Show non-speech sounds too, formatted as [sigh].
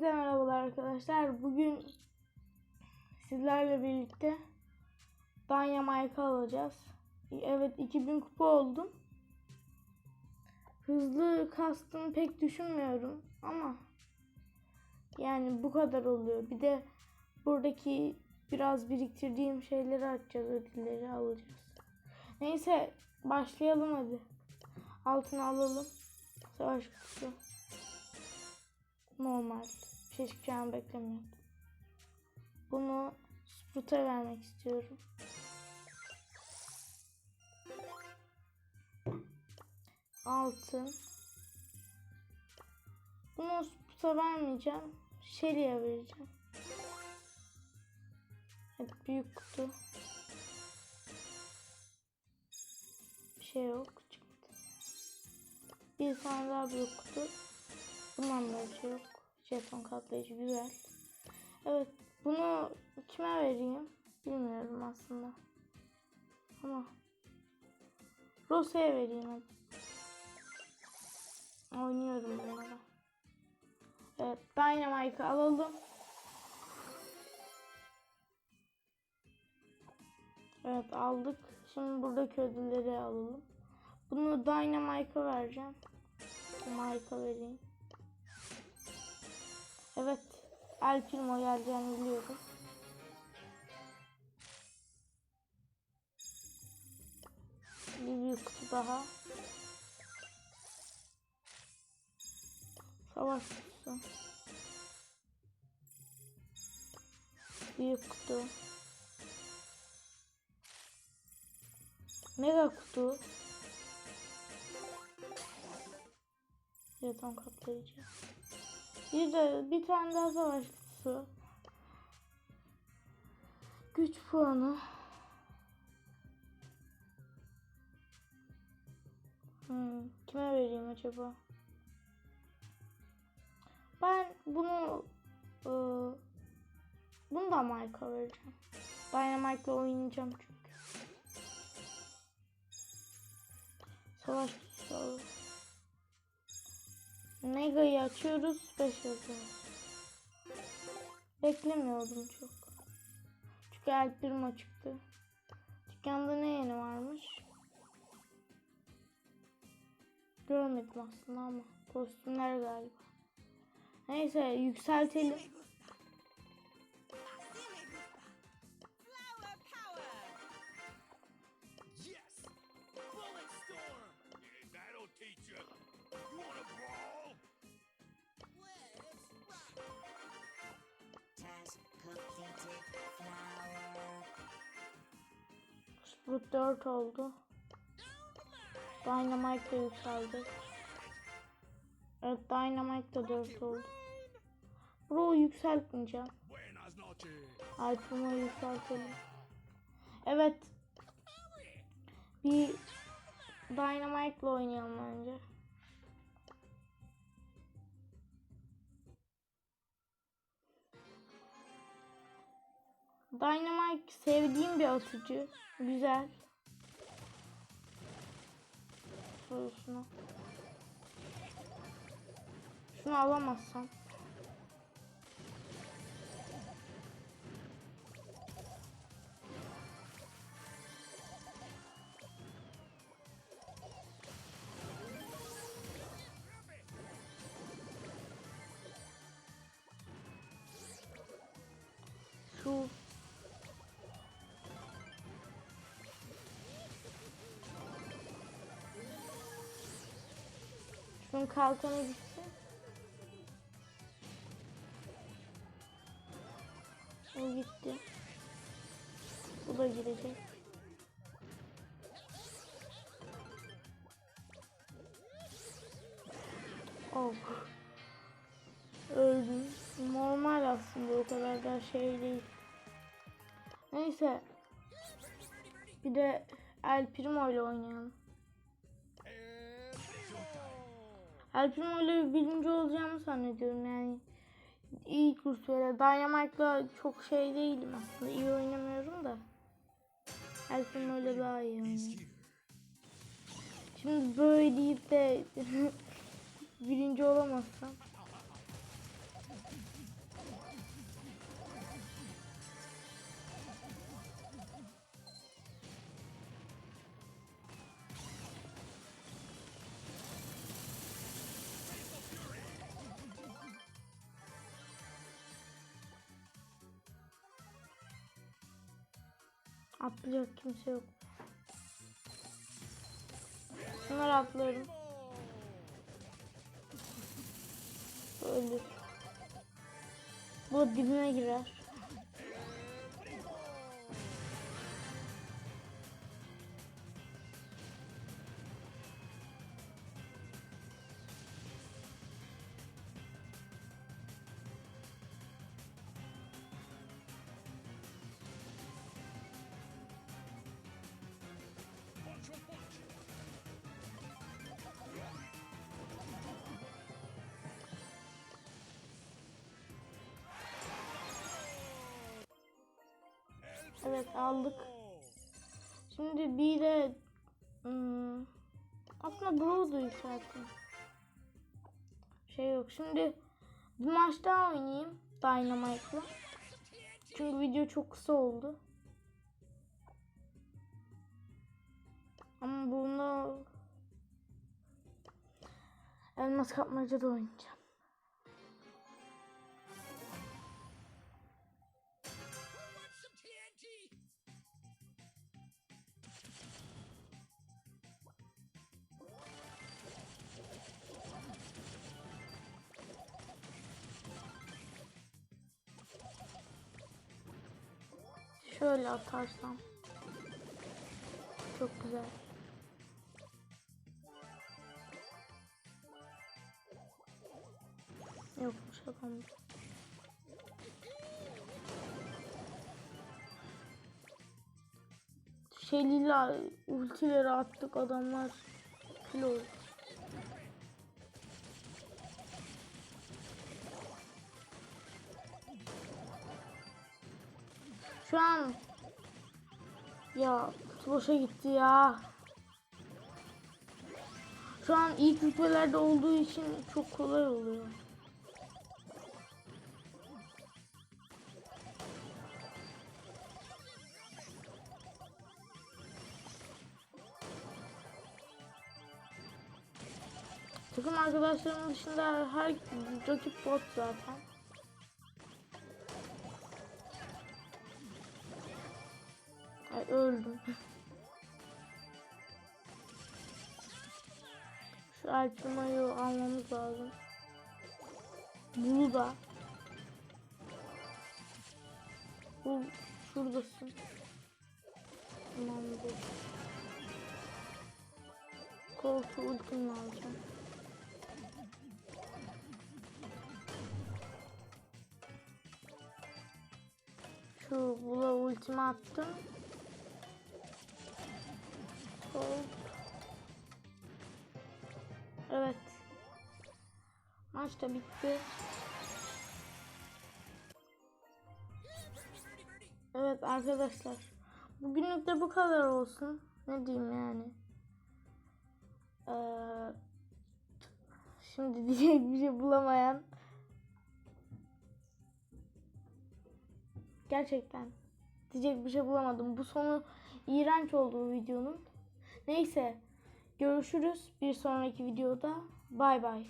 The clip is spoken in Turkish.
Hepinize merhabalar arkadaşlar. Bugün sizlerle birlikte Dynamite alacağız. Evet 2000 kupa oldum. Hızlı kastım pek düşünmüyorum ama yani bu kadar oluyor. Bir de buradaki biraz biriktirdiğim şeyleri açacağız, ödülleri alacağız. Neyse başlayalım hadi. Altını alalım. Savaş kutusu. Normal. Şey çıkacağını beklemiyordum. Bunu Sprout'a vermek istiyorum. Altın. Bunu Sprout'a vermeyeceğim. Shelly'e vereceğim. Evet büyük kutu. Bir şey yok. Çıktı. Bir tane daha büyük kutu. Bundan da şey yok. Jeton katlayıcı güzel. Evet bunu kime vereyim bilmiyorum aslında. Ama Rosa'ya vereyim hadi. Oynuyorum bunlara. Evet Dynamite'ı alalım. Evet aldık. Şimdi buradaki ödülleri alalım. Bunu Dynamite'a vereceğim. Mike'a vereyim. Evet. El Primo geleceğini biliyorum. Bir büyük kutu daha. Savaş kutusu. Büyük kutu. Mega kutu. Jeton katlayıcı. Bir de bir tane daha savaş kutusu. Güç puanı. Hmm, kime vereyim acaba? Ben bunu ıı, bunu da Mike'a vereceğim. Dynamite'la oynayacağım çünkü. Savaş kutusu alalım. Mega'yı açıyoruz 5 yazıyoruz. Beklemiyordum çok. Çünkü El Primo çıktı. Dükkanda ne yeni varmış? Görmedim aslında ama kostümler galiba. Neyse yükseltelim. Sprout 4 oldu. Dynamite de yükseldi. Evet Dynamite de 4 oldu. Bro yükseltmeyeceğim. Alpımı yükseltelim. Evet. Bir Dynamite'la oynayalım önce. Dynamite sevdiğim bir atıcı. Güzel. Şöyle şunu. Şunu alamazsam. Şunun kalkanı gitsin. O gitti. Bu da girecek. Oh. Öldüm. Normal aslında o kadar da şey değil. Neyse. Bir de El Primo ile oynayalım. El Primo ile birinci olacağımı zannediyorum yani. İyi kurs böyle. Dynamite'la çok şey değilim aslında. İyi oynamıyorum da. El Primo ile daha iyi oynuyorum. Şimdi böyle deyip de [laughs] birinci olamazsam. Atlayacak kimse yok. Şunları atlarım. Ölür. Bu dibine girer. Evet aldık. Şimdi bir de hmm, aslında Bro'du zaten. Şey yok. Şimdi bir maç daha oynayayım Dynamite'la. Çünkü video çok kısa oldu. Ama bunu elmas kapmaca da oynayacağım. Şöyle atarsam. Çok güzel. Yokmuş adam. Şeyliyle ultileri attık adamlar kilo oldu. Şu an ya boşa gitti ya. Şu an ilk rütbelerde olduğu için çok kolay oluyor. Takım arkadaşlarımın dışında her rakip bot zaten. Şu Alpmayo almamız lazım. Bunu da. Bu şuradasın. Tamamdır. Koltuğu ultimle alacağım. Şu bula ultimi attım. Evet. Maç da bitti. Evet arkadaşlar. Bugünlük de bu kadar olsun. Ne diyeyim yani. Ee, şimdi [laughs] diyecek bir şey bulamayan. Gerçekten. Diyecek bir şey bulamadım. Bu sonu iğrenç oldu bu videonun. Neyse. Görüşürüz bir sonraki videoda. Bay bay.